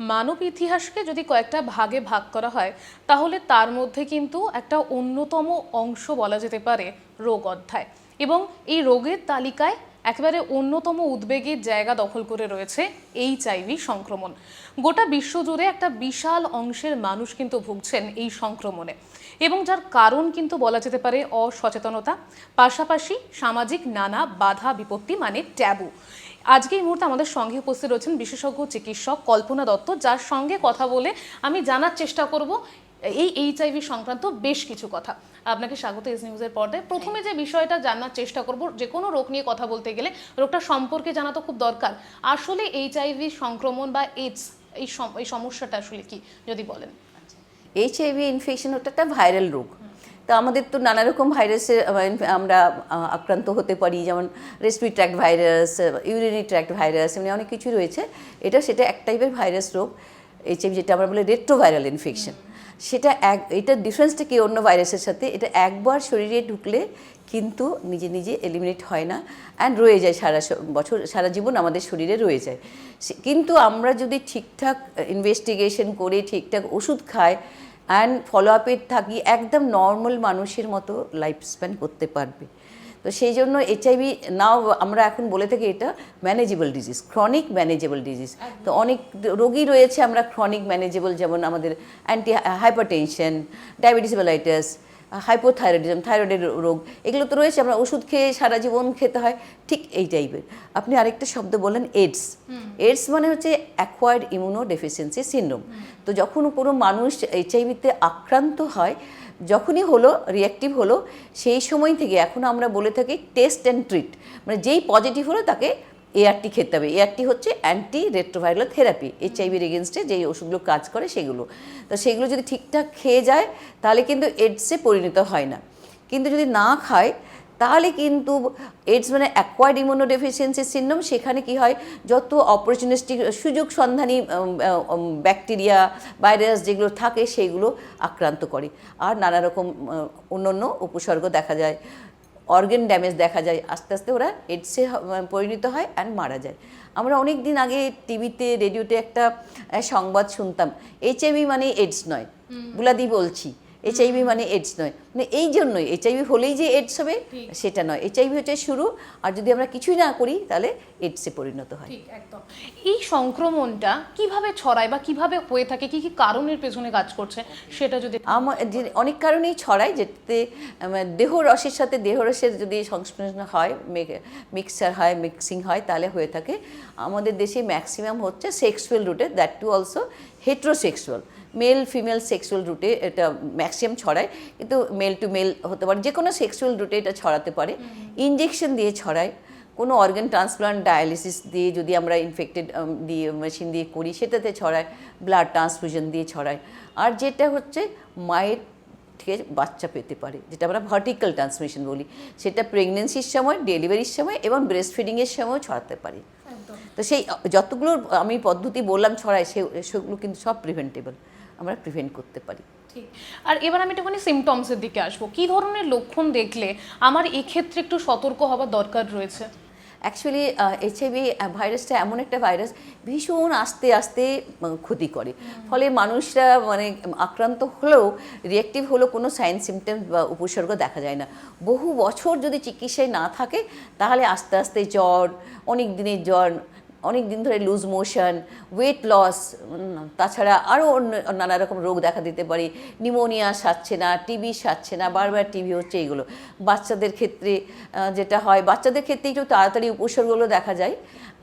মানব ইতিহাসকে যদি কয়েকটা ভাগে ভাগ করা হয়, তাহলে তার মধ্যে কিন্তু একটা অন্যতম অংশ বলা যেতে পারে রোগ অধ্যায়। এবং এই রোগের তালিকায় একেবারে অন্যতম উদ্বেগের জায়গা দখল করে রয়েছে এইচআইভি সংক্রমণ। গোটা বিশ্বজুড়ে একটা বিশাল অংশের মানুষ কিন্তু ভুগছেন এই সংক্রমণে। এবং যার কারণ কিন্তু বলা যেতে পারে অসচেতনতা, পাশাপাশি সামাজিক নানা বাধা বিপত্তি মানে ট্যাবু। আজকে এই মুহূর্তে আমাদের সঙ্গে উপস্থিত রয়েছেন বিশেষজ্ঞ, চিকিৎসক কল্পনা দত্ত, যার সঙ্গে কথা বলে আমি জানার চেষ্টা করব এই এইচআইভি সংক্রান্ত বেশ কিছু কথা। আপনাকে স্বাগত এস নিউজের পর্দায়। প্রথমে যে বিষয়টা জানার চেষ্টা করব, যে কোনো রোগ নিয়ে কথা বলতে গেলে রোগটা সম্পর্কে জানা তো খুব দরকার। আসলে এইচআইভি সংক্রমণ বা এইডস এই সম- এই সমস্যাটা আসলে কি, যদি বলেন? এইচআইভি ইনফেকশন ওটা একটা ভাইরাল রোগ। তো আমাদের তো নানা রকম ভাইরাসে আমরা আক্রান্ত হতে পারি, যেমন respiratory tract virus urinary tract virus এমনি অনেক কিছু রয়েছে। এটা সেটা এক টাইপের ভাইরাস রোগ এইচআইভি যেটা আমরা বলি রেট্রোভাইরাল ইনফেকশন সেটা এক এটার ডিফারেন্সটা কি অন্য ভাইরাসের সাথে? এটা একবার শরীরে ঢুকলে কিন্তু নিজে নিজে এলিমিনেট হয় না অ্যান্ড রয়ে যায় সারা বছর সারা জীবন আমাদের শরীরে রয়ে যায়। কিন্তু আমরা যদি ঠিকঠাক ইনভেস্টিগেশন করে ঠিকঠাক ওষুধ খাই অ্যান্ড ফলো আপে থাকি একদম নর্মাল মানুষের মতো লাইফ স্প্যান করতে পারবে। তো সেই জন্য এইচআইভি নাও আমরা এখন বলে থাকি এটা manageable disease chronic manageable disease তো অনেক রোগী রয়েছে আমরা ক্রনিক ম্যানেজেবল যেমন আমাদের anti hypertension diabetes mellitus hypothyroidism থাইরয়েডের রোগ এগুলো তো রয়েছে আমরা ওষুধ খেয়ে সারা জীবন খেতে হয় ঠিক এই টাইপের আপনি আরেকটা শব্দ বলেন এইডস এইডস মানে হচ্ছে অ্যাকোয়ার্ড ইমিউনো ডেফিসিয়েন্সি সিন্ড্রোম তো যখন কোনো মানুষ এইচআইভিতে আক্রান্ত হয় যখনই হলো রিয়াক্টিভ হলো সেই সময় থেকে এখন আমরা বলে থাকি টেস্ট অ্যান্ড ট্রিট মানে যেই পজিটিভ হলো তাকে এআরটি খেতে হবে। এআরটি হচ্ছে অ্যান্টি রেট্রোভাইরাল থেরাপি এইচআইভির এগেনস্টে যেই ওষুধগুলো কাজ করে সেগুলো। তো সেগুলো যদি ঠিকঠাক খেয়ে যায়, তাহলে কিন্তু এডসে পরিণত হয় না। কিন্তু যদি না খায়, তাহলে কিন্তু এইডস মানে অ্যাকোয়ার্ড ইমিউনো ডেফিসিয়েন্সি সিন্ড্রোম সেখানে কি হয়, যত অপরচুনিস্টিক সুযোগ সন্ধানী ব্যাকটেরিয়া ভাইরাস যেগুলো থাকে সেইগুলো আক্রান্ত করে। আর নানা রকম অন্য অন্য উপসর্গ দেখা যায়। অর্গান ড্যামেজ দেখা যায় আস্তে আস্তে ওরা এইডসে পরিণত হয় অ্যান্ড মারা যায়। আমরা অনেক দিন আগে টিভিতে রেডিওতে একটা সংবাদ শুনতাম এইচআইভি মানে এইডস নয়। বুলাদি বলছি এইচআইভি মানে এইডস নয়। মানে এই জন্যই এইচআইভি হলেই যে এইডস হবে সেটা নয়। এইচআইভি হচ্ছে শুরু আর যদি আমরা কিছুই না করি তাহলে এইডসে পরিণত হয়। ঠিক একদম। এই সংক্রমণটা কীভাবে ছড়ায় বা কীভাবে হয়ে থাকে কি কি কারণের পেছনে কাজ করছে সেটা যদি আমার যে অনেক কারণেই ছড়ায় যেতে দেহ রসের সাথে দেহ রসের যদি সংস্পর্শ হয় মিক্সচার হয় মিক্সিং হয় তাহলে হয়ে থাকে। আমাদের দেশে ম্যাক্সিমাম হচ্ছে সেক্সুয়াল রুটে that too also heterosexual male female sexual রুটে এটা ম্যাক্সিমাম ছড়ায়। কিন্তু মেল টু মেল হতে পারে যে কোনো সেক্সুয়াল রুটে এটা ছড়াতে পারে। ইঞ্জেকশন দিয়ে ছড়ায়। কোনো অর্গান ট্রান্সপ্লান্ট ডায়ালিসিস দিয়ে যদি আমরা ইনফেক্টেড দিয়ে মেশিন দিয়ে করি সেটাতে ছড়ায় ব্লাড ট্রান্সফিউশন দিয়ে ছড়ায়। আর যেটা হচ্ছে মায়ের থেকে বাচ্চা পেতে পারে যেটা আমরা ভার্টিক্যাল ট্রান্সমিশন বলি। সেটা প্রেগনেন্সির সময় ডেলিভারির সময় এবং ব্রেস্ট ফিডিংয়ের সময় ছড়াতে পারে। তো সেই যতগুলো আমি পদ্ধতি বললাম ছড়ায় সে সেগুলো কিন্তু সব প্রিভেন্টেবল আমরা প্রিভেন্ট করতে পারি। ঠিক। আর এবার আমি একটুখানি সিমটমসের দিকে আসব। কি ধরনের লক্ষণ দেখলে আমার এক্ষেত্রে একটু সতর্ক হওয়ার দরকার রয়েছে? অ্যাকচুয়ালি এইচআইভি ভাইরাসটা এমন একটা ভাইরাস ভীষণ আস্তে আস্তে ক্ষতি করে। ফলে মানুষরা মানে আক্রান্ত হলেও রিয়েক্টিভ হলেও কোনো সাইন সিমটমস বা উপসর্গ দেখা যায় না। বহু বছর যদি চিকিৎসায় না থাকে, তাহলে আস্তে আস্তে জ্বর, অনেক দিনের জ্বর অনেক দিন ধরে লুজ মোশন ওয়েট লস তাছাড়া আরও অন্য, নানা রকম রোগ দেখা দিতে পারে। নিমোনিয়া সারছে না টিবি সারছে না, বারবার টিবি হচ্ছে এইগুলো বাচ্চাদের ক্ষেত্রে যেটা হয়, বাচ্চাদের ক্ষেত্রে একটু তাড়াতাড়ি উপসর্গগুলো দেখা যায়।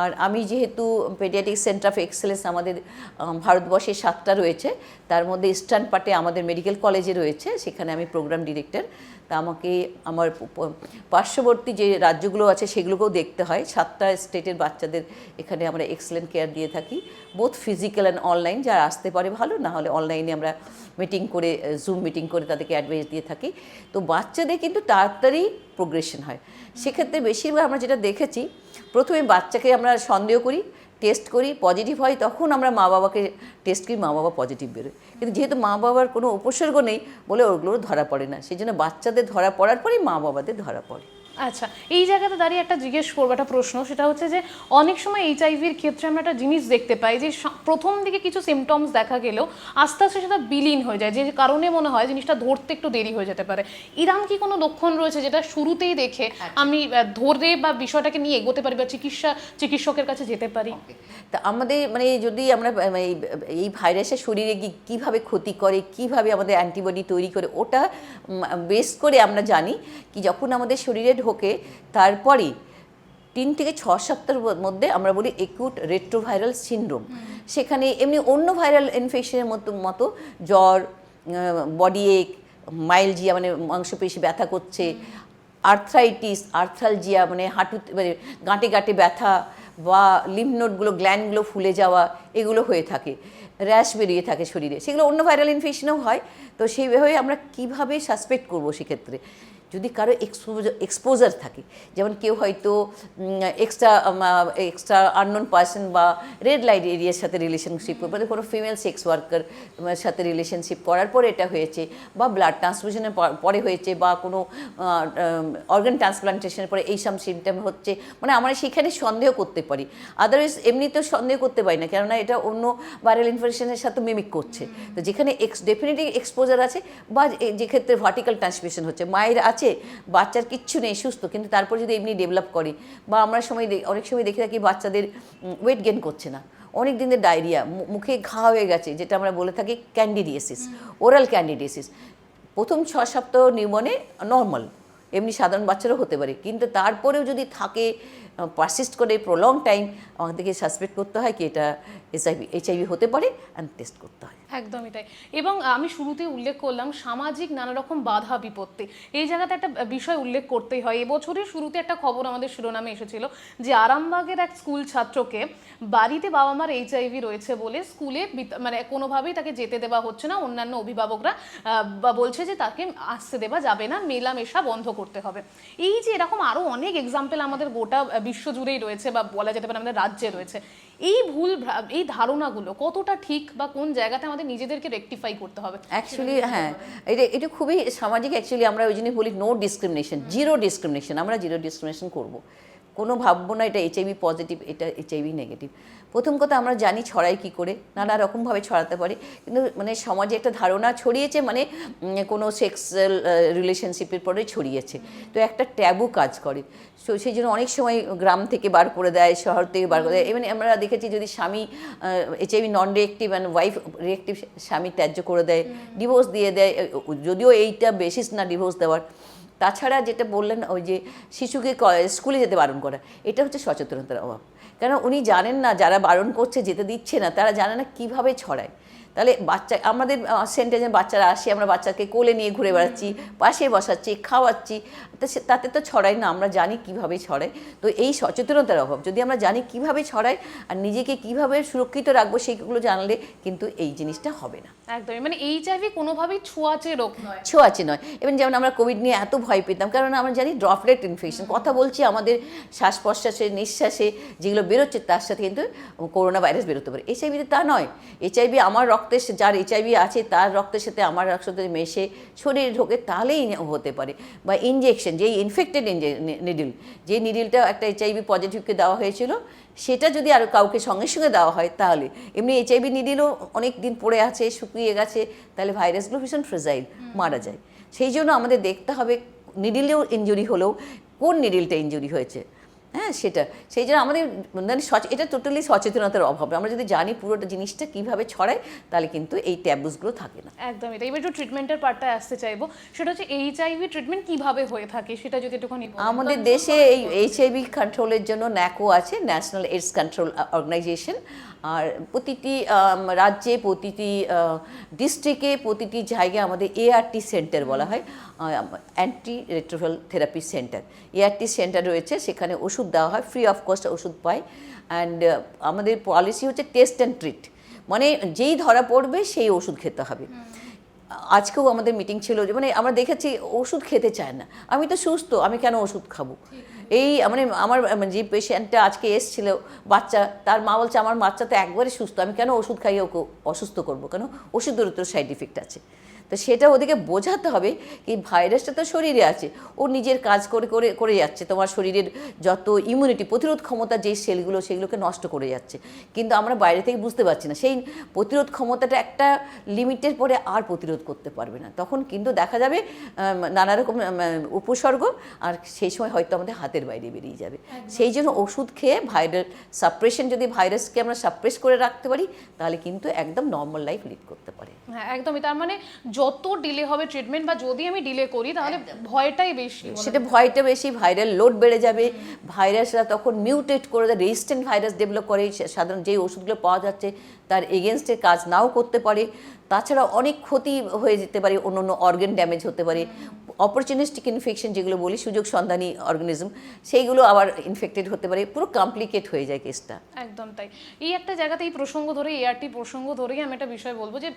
আর আমি যেহেতু পেডিয়াটিক সেন্টার অফ এক্সেলেন্স আমাদের ভারতবর্ষে সাতটা রয়েছে, তার মধ্যে ইস্টার্ন পার্টে আমাদের মেডিকেল কলেজে রয়েছে, সেখানে আমি প্রোগ্রাম ডিরেক্টর তা আমাকে আমার পার্শ্ববর্তী যে রাজ্যগুলো আছে সেগুলোকেও দেখতে হয়। সাতটা স্টেটের বাচ্চাদের এখানে আমরা এক্সেলেন্ট কেয়ার দিয়ে থাকি। বোথ ফিজিক্যাল অ্যান্ড অনলাইন যারা আসতে পারে ভালো, না হলে অনলাইনে আমরা মিটিং করে জুম মিটিং করে তাদেরকে অ্যাডভাইস দিয়ে থাকি। তো বাচ্চাদের কিন্তু তাড়াতাড়ি প্রোগ্রেশন হয়। সেক্ষেত্রে বেশিরভাগ আমরা যেটা দেখেছি, প্রথমে বাচ্চাকে আমরা সন্দেহ করি টেস্ট করি পজিটিভ হয়, তখন আমরা মা বাবাকে টেস্ট করি, মা বাবা পজিটিভ বেরোয়। কিন্তু যেহেতু মা বাবার কোনো উপসর্গ নেই, বলে ওগুলো ধরা পড়ে না। সেই জন্য বাচ্চাদের ধরা পড়ার পরেই মা বাবাদের ধরা পড়ে। আচ্ছা এই জায়গাতে দাঁড়িয়ে একটা জিজ্ঞেস করব একটা প্রশ্ন সেটা হচ্ছে যে অনেক সময় এইচআইভির ক্ষেত্রে আমরা একটা জিনিস দেখতে পাই যে প্রথম দিকে কিছু সিমটমস দেখা গেলেও আস্তে আস্তে সেটা বিলীন হয়ে যায় যে কারণে মনে হয় জিনিসটা ধরতে একটু দেরি হয়ে যেতে পারে। ইরাম কি কোনো লক্ষণ রয়েছে যেটা শুরুতেই দেখে আমি আহ, ধরে বা বিষয়টাকে নিয়ে এগোতে পারি বা চিকিৎসা চিকিৎসকের কাছে যেতে পারি? তা আমাদের মানে যদি আমরা এই এই ভাইরাসের শরীরে গিয়ে কীভাবে ক্ষতি করে কীভাবে আমাদের অ্যান্টিবডি তৈরি করে ওটা বেস করে আমরা জানি কি যখন আমাদের শরীরে ঢোকে তারপরে তিন থেকে ছ সপ্তাহের মধ্যে আমরা বলি একুট রেট্রোভাইরাল সিনড্রোম সেখানে এমনি অন্য ভাইরাল ইনফেকশনের মতো মতো জ্বর বডি এক মাইলজিয়া মানে মাংসপেশি ব্যথা করছে আর্থ্রাইটিস আর্থ্রালজিয়া মানে হাঁটুতে মানে গাঁটে গাঁটে ব্যথা বা লিম্ফ নোডগুলো গ্ল্যান্ডগুলো ফুলে যাওয়া এগুলো হয়ে থাকে র্যাশ বেরিয়ে থাকে শরীরে। সেগুলো অন্য ভাইরাল ইনফেকশনেও হয়। তো সেইভাবে আমরা কীভাবে সাসপেক্ট করব সেক্ষেত্রে? যদি কারও এক্সপোজার এক্সপোজার থাকে, যেমন কেউ হয়তো এক্সট্রা এক্সট্রা আননোন পার্সন বা রেড লাইট এরিয়ার সাথে রিলেশনশিপ মানে কোনো ফিমেল সেক্স ওয়ার্কার সাথে রিলেশনশিপ করার পরে এটা হয়েছে, বা ব্লাড ট্রান্সফিউশনের পরে হয়েছে, বা কোনো অর্গান ট্রান্সপ্লান্টেশনের পরে এই সব সিমটম হচ্ছে মানে আমরা সেখানে সন্দেহ করতে পারি। আদারওয়াইজ এমনিতেও সন্দেহ করতে পারি না, কেননা এটা অন্য ভাইরাল ইনফেকশনের সাথে মিমিক করছে। তো যেখানে এক্স ডেফিনেটলি এক্সপোজার আছে, বা যে- ক্ষেত্রে ভার্টিক্যাল ট্রান্সমিশন হচ্ছে, মায়ের আছে বাচ্চার কিচ্ছু নেই সুস্থ। কিন্তু তারপর যদি এমনি ডেভেলপ করে বা আমরা সময় অনেক সময় দেখে থাকি বাচ্চাদের ওয়েট গেন করছে না। অনেক দিনের ডায়রিয়া মুখে ঘা হয়ে গেছে যেটা আমরা বলে থাকি ক্যান্ডিডিয়েসিস ওরাল ক্যান্ডিডিয়েসিস প্রথম ছ সপ্তাহ নিউমনে নর্মাল এমনি সাধারণ বাচ্চারও হতে পারে। কিন্তু তারপরেও যদি থাকে পারসিস্ট করে প্রলং টাইম আমাদেরকে সাসপেক্ট করতে হয় কি এটা এইচআইভি এইচআইভি হতে পারে অ্যান্ড টেস্ট করতে হয়। একদমই তাই। এবং আমি শুরুতেই উল্লেখ করলাম সামাজিক নানা রকম বাধা বিপত্তি। এই জায়গাতে একটা বিষয় উল্লেখ করতেই হয়। এবছরের শুরুতে একটা খবর আমাদের শিরোনামে এসেছিল যে আরামবাগের এক স্কুল ছাত্রকে বাড়িতে বাবা মার এইচআইভি রয়েছে বলে স্কুলে মানে কোনোভাবেই তাকে যেতে দেওয়া হচ্ছে না। অন্যান্য অভিভাবকরা বলছে যে তাকে আসতে দেওয়া যাবে না। মেলামেশা বন্ধ করতে হবে। এই যে এরকম আরও অনেক এক্সাম্পল আমাদের গোটা আহ, বিশ্ব জুড়েই রয়েছে বা বলা যেতে পারে আমাদের রাজ্যে রয়েছে। এই ভুল এই ধারণাগুলো কতটা ঠিক বা কোন জায়গাতে আমাদের নিজেদেরকে রেক্টিফাই করতে হবে? অ্যাকচুয়ালি হ্যাঁ এটা এটা খুবই সামাজিক অ্যাকচুয়ালি আমরা ওই জন্যই বলি নো ডিসক্রিমিনেশন জিরো ডিসক্রিমিনেশন আমরা জিরো ডিসক্রিমিনেশন করব। কোনো ভাববো না এটা এইচআইভি পজিটিভ এটা এইচআইভি নেগেটিভ প্রথম কথা আমরা জানি ছড়াই কি করে নানা রকমভাবে ছড়াতে পারে। কিন্তু মানে সমাজে একটা ধারণা ছড়িয়েছে মানে কোনো সেক্সুয়াল রিলেশনশিপের পরে ছড়িয়েছে। তো একটা ট্যাবু কাজ করে। তো সেই জন্য অনেক সময় গ্রাম থেকে বার করে দেয় শহর থেকে বার করে দেয়। এমনি আমরা দেখেছি যদি স্বামী HIV non reactive and wife reactive স্বামী ত্যায্য করে দেয় ডিভোর্স দিয়ে দেয় যদিও এইটা বেসিস না ডিভোর্স দেওয়ার। তাছাড়া যেটা বললেন ওই যে শিশুকে স্কুলে যেতে বারণ করা, এটা হচ্ছে সচেতনতার অভাব। কেন উনি জানেন না, যারা বারণ করছে, যেতে দিচ্ছে না, তারা জানে না কীভাবে ছড়ায়। তাহলে বাচ্চা, আমাদের সেন্টারে বাচ্চারা আসে, আমরা বাচ্চাকে কোলে নিয়ে ঘুরে বেড়াচ্ছি, পাশে বসাচ্ছি, খাওয়াচ্ছি তাতে তো ছড়ায় না, আমরা জানি কীভাবে ছড়ায়। তো এই সচেতনতার অভাব, যদি আমরা জানি কীভাবে ছড়ায় আর নিজেকে কীভাবে সুরক্ষিত রাখব, সেইগুলো জানলে কিন্তু এই জিনিসটা হবে না। একদমই। মানে এইচআইভি কোনোভাবেই ছোঁয়াচে রোগ নয়। ছোঁয়াচে নয়। এবং যেমন আমরা কোভিড নিয়ে এত ভয় পেতাম কারণ আমরা জানি ড্রপলেট ইনফেকশন কথা বলছি আমাদের শ্বাস প্রশ্বাসে নিঃশ্বাসে যেগুলো বেরোচ্ছে তার সাথে কিন্তু করোনা ভাইরাস বেরোতে পারে। এইচআইভিতে তা নয়। এইচআইভি আমার রক্তে যার এইচআইভি আছে তার রক্তের সাথে আমার রক্তের মেশে শরীরে ঢোকে তাহলেই হতে পারে। বা ইনজেকশন যেই ইনফেক্টেড নিডিল যে নিডিলটা একটা এইচআইভি পজিটিভকে দেওয়া হয়েছিল সেটা যদি আর কাউকে সঙ্গে সঙ্গে দেওয়া হয় তাহলে। এমনি এইচআইভি নিডিলও অনেক দিন পড়ে আছে শুকিয়ে গেছে তাহলে ভাইরাসগুলো ভীষণ ফ্রেজাইল মারা যায়। সেই জন্য আমাদের দেখতে হবে নিডিলেও ইঞ্জুরি হলেও কোন নিডিলটা ইঞ্জুরি হয়েছে? হ্যাঁ সেটা। সেই জন্য আমাদের মানে সচ- এটা টোটালি সচেতনতার অভাব। আমরা যদি জানি পুরোটা জিনিসটা কীভাবে ছড়ায় তাহলে কিন্তু এই ট্যাবুসগুলো থাকে না। একদমই তাই। এবার একটু ট্রিটমেন্টের পার্টটা আসতে চাইব। সেটা হচ্ছে এইচআইভি ট্রিটমেন্ট কীভাবে হয়ে থাকে সেটা যদি একটুখানি আমাদের দেশে এই এইচআইভি কন্ট্রোলের জন্য ন্যাকো আছে ন্যাশনাল এইডস কন্ট্রোল অর্গানাইজেশন আর প্রতিটি রাজ্যে প্রতিটি ডিস্ট্রিক্টে প্রতিটি জায়গায় আমাদের এআরটি সেন্টার বলা হয় anti retroviral therapy centre ART centre রয়েছে, সেখানে ওষুধ দেওয়া হয় ফ্রি অফ কস্ট ওষুধ পায়। অ্যান্ড আমাদের পলিসি হচ্ছে টেস্ট অ্যান্ড ট্রিট মানে যেই ধরা পড়বে, সেই ওষুধ খেতে হবে। আজকেও আমাদের মিটিং ছিল যে মানে আমরা দেখেছি, ওষুধ খেতে চায় না। আমি তো সুস্থ, আমি কেন ওষুধ খাব? এই মানে আমার মানে যে পেশেন্টটা আজকে এসছিল, বাচ্চা, তার মা বলছে, আমার বাচ্চা তো একবারে সুস্থ, আমি কেন ওষুধ খাইয়ে ওকে অসুস্থ করব? কেন? ওষুধের তো সাইড ইফেক্ট আছে। তো সেটা ওদেরকে বোঝাতে হবে কি ভাইরাসটা তো শরীরে আছে। ও নিজের কাজ করে করে করে যাচ্ছে। তোমার শরীরের যত ইমিউনিটি প্রতিরোধ ক্ষমতা যে সেলগুলো সেগুলোকে নষ্ট করে যাচ্ছে। কিন্তু আমরা বাইরে থেকে বুঝতে পারছি না। সেই প্রতিরোধ ক্ষমতাটা একটা লিমিটের পরে আর প্রতিরোধ করতে পারবে না। তখন কিন্তু দেখা যাবে নানা রকম উপসর্গ আর সেই সময় হয়তো আমাদের হাতের বাইরে বেরিয়ে যাবে। সেই জন্য ওষুধ খেয়ে ভাইরাল সাপ্রেশন যদি ভাইরাসকে আমরা সাপ্রেস করে রাখতে পারি তাহলে কিন্তু একদম নর্মাল লাইফ লিড করতে পারে। হ্যাঁ একদমই। তার মানে যত ডিলে হবে ট্রিটমেন্ট বা যদি আমি ডিলে করি তাহলে ভয়টাই বেশি সেটা ভয়টা বেশি ভাইরাল লোড বেড়ে যাবে। ভাইরাসরা তখন মিউটেট করে দেয় রেজিস্ট্যান্ট ভাইরাস ডেভেলপ করে। সাধারণ যেই ওষুধগুলো পাওয়া যাচ্ছে তার এগেনস্টে কাজ নাও করতে পারে। তাছাড়া অনেক ক্ষতি হয়ে যেতে পারে অন্য অন্য অর্গেন ড্যামেজ হতে পারে। অপরচুনিস্টিক ইনফেকশন যেগুলো বলি, সুযোগ সন্ধানী অর্গানিজম সেইগুলো আবার ইনফেক্টেড হতে পারে, পুরো কমপ্লিকেট হয়ে যায় কেসটা একদম তাই। এই একটা জায়গাতে এই প্রসঙ্গ ধরে এআরটি প্রসঙ্গ ধরেই আমি একটা বিষয় বলব যে,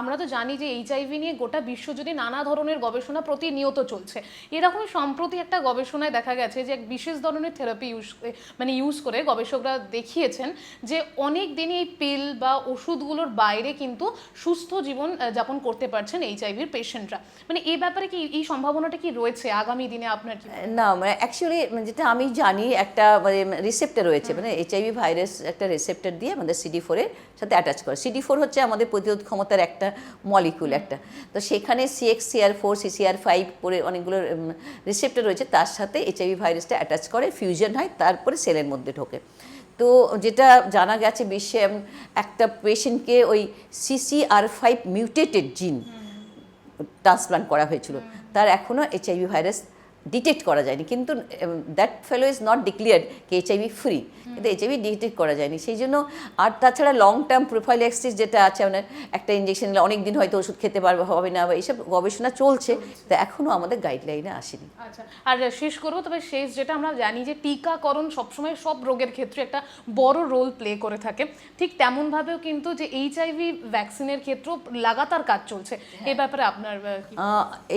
আমরা তো জানি যে এইচআইভি নিয়ে গোটা বিশ্ব জুড়ে নানা ধরনের গবেষণা প্রতিনিয়ত চলছে। এরকমই সম্প্রতি একটা গবেষণায় দেখা গেছে যে এক বিশেষ ধরনের থেরাপি ইউজ মানে ইউজ করে গবেষকরা দেখিয়েছেন যে অনেক দিনই এই পিল বা ওষুধগুলোর বাইরে কিন্তু সুস্থ জীবন যাপন করতে পারছেন এইচআইভির পেশেন্টরা মানে এই ব্যাপারে কি এই সম্ভাবনাটা কি রয়েছে? আগামী দিনে আপনার কি না মানে অ্যাকচুয়ালি যেটা আমি জানি একটা মানে রিসেপ্টার রয়েছে মানে এইচআইভি ভাইরাস একটা রিসেপ্টার দিয়ে আমাদের সিডি ফোরের সাথে অ্যাটাচ করে। সিডি ফোর হচ্ছে আমাদের প্রতিরোধ ক্ষমতার একটা মলিকুল একটা। তো সেখানে CX CR four CCR five করে অনেকগুলো রিসেপ্টার রয়েছে তার সাথে এইচআইভি ভাইরাসটা অ্যাটাচ করে ফিউশন হয় তারপরে সেলের মধ্যে ঢোকে। তো যেটা জানা গেছে বিশ্বে একটা পেশেন্টকে ওই CCR five mutated gene transplant করা হয়েছিল। তার এখনও এইচআইভি ভাইরাস ডিটেক্ট করা যায়নি। কিন্তু that fellow is not declared কি এইচআইভি ফ্রি কিন্তু এইচআইভি ডিটেক্ট করা যায়নি। সেই জন্য আর তাছাড়া লং টার্ম প্রোফাইল প্রোফাইল্যাক্সিস যেটা আছে আপনার একটা ইঞ্জেকশন নিলে অনেক দিন হয়তো ওষুধ খেতে পারবে হবে না বা এইসব গবেষণা চলছে তো এখনও আমাদের গাইডলাইনে আসেনি। আচ্ছা আর শেষ করব তবে শেষ যেটা আমরা জানি যে টিকাকরণ সবসময় সব রোগের ক্ষেত্রে একটা বড় রোল প্লে করে থাকে। ঠিক তেমনভাবেও কিন্তু যে এইচআইভি ভ্যাকসিনের ক্ষেত্রেও লাগাতার কাজ চলছে। এ ব্যাপারে আপনার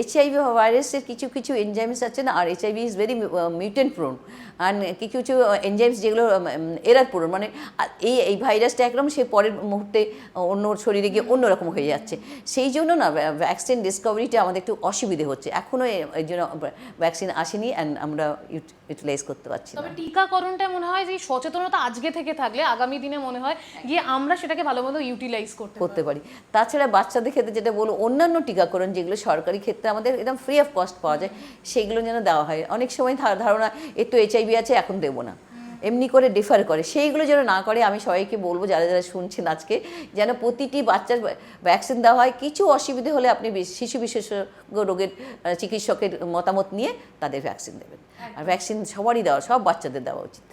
এইচআইভি ভাইরাসের কিছু কিছু এনজাইমস আছে না আর HIV is very mutant prone আর কিছু কিছু এনজাইমস যেগুলো এরার প্রোন মানে এই এই ভাইরাসটা একদম সে পরের মুহূর্তে অন্য শরীরে গিয়ে অন্যরকম হয়ে যাচ্ছে। সেই জন্য না ভ্যাকসিন ডিসকভারিটা আমাদের একটু অসুবিধে হচ্ছে। এখনও এই জন্য ভ্যাকসিন আসেনি অ্যান্ড আমরা ইউটিলাইজ করতে পারছি তবে টিকাকরণটা মনে হয় যে সচেতনতা আজকে থেকে থাকলে আগামী দিনে মনে হয় গিয়ে আমরা সেটাকে ভালো মতো ইউটিলাইজ করতে। করতে পারি। তাছাড়া বাচ্চাদের ক্ষেত্রে যেটা বলো অন্যান্য টিকাকরণ যেগুলো সরকারি ক্ষেত্রে আমাদের একদম ফ্রি অফ কস্ট পাওয়া যায় সেগুলো যেন দেওয়া হয়। অনেক সময় ধারণা এর তো এইচআইভি আছে এখন দেবো না। এমনি করে ডিফার করে। সেইগুলো যেন না করে আমি সবাইকে বলব যারা যারা শুনছেন আজকে যেন প্রতিটি বাচ্চার ভ্যাকসিন দেওয়া হয়। কিছু অসুবিধে হলে আপনি শিশু বিশেষজ্ঞ রোগের চিকিৎসকের মতামত নিয়ে তাদের ভ্যাকসিন দেবেন। আর ভ্যাকসিন সবারই দেওয়া সব বাচ্চাদের দেওয়া উচিত।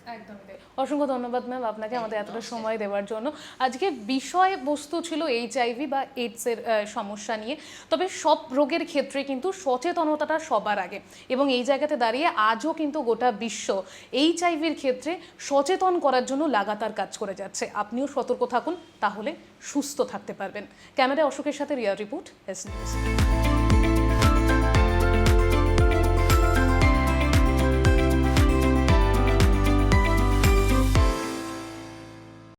অসংখ্য ধন্যবাদ ম্যাম আপনাকে আমাদের এতটা সময় দেওয়ার জন্য। আজকে বিষয় বস্তু ছিল এইচআইভি বা এইডসের সমস্যা নিয়ে। তবে সব রোগের ক্ষেত্রে কিন্তু সচেতনতাটা সবার আগে। এবং এই জায়গাতে দাঁড়িয়ে আজও কিন্তু গোটা বিশ্ব এইচআইভির ক্ষেত্রে সচেতন করার জন্য লাগাতার কাজ করে যাচ্ছে। আপনিও সতর্ক থাকুন তাহলে সুস্থ থাকতে পারবেন। ক্যামেরায় অশোকের সাথে রিয়া রিপোর্ট এস নিউজ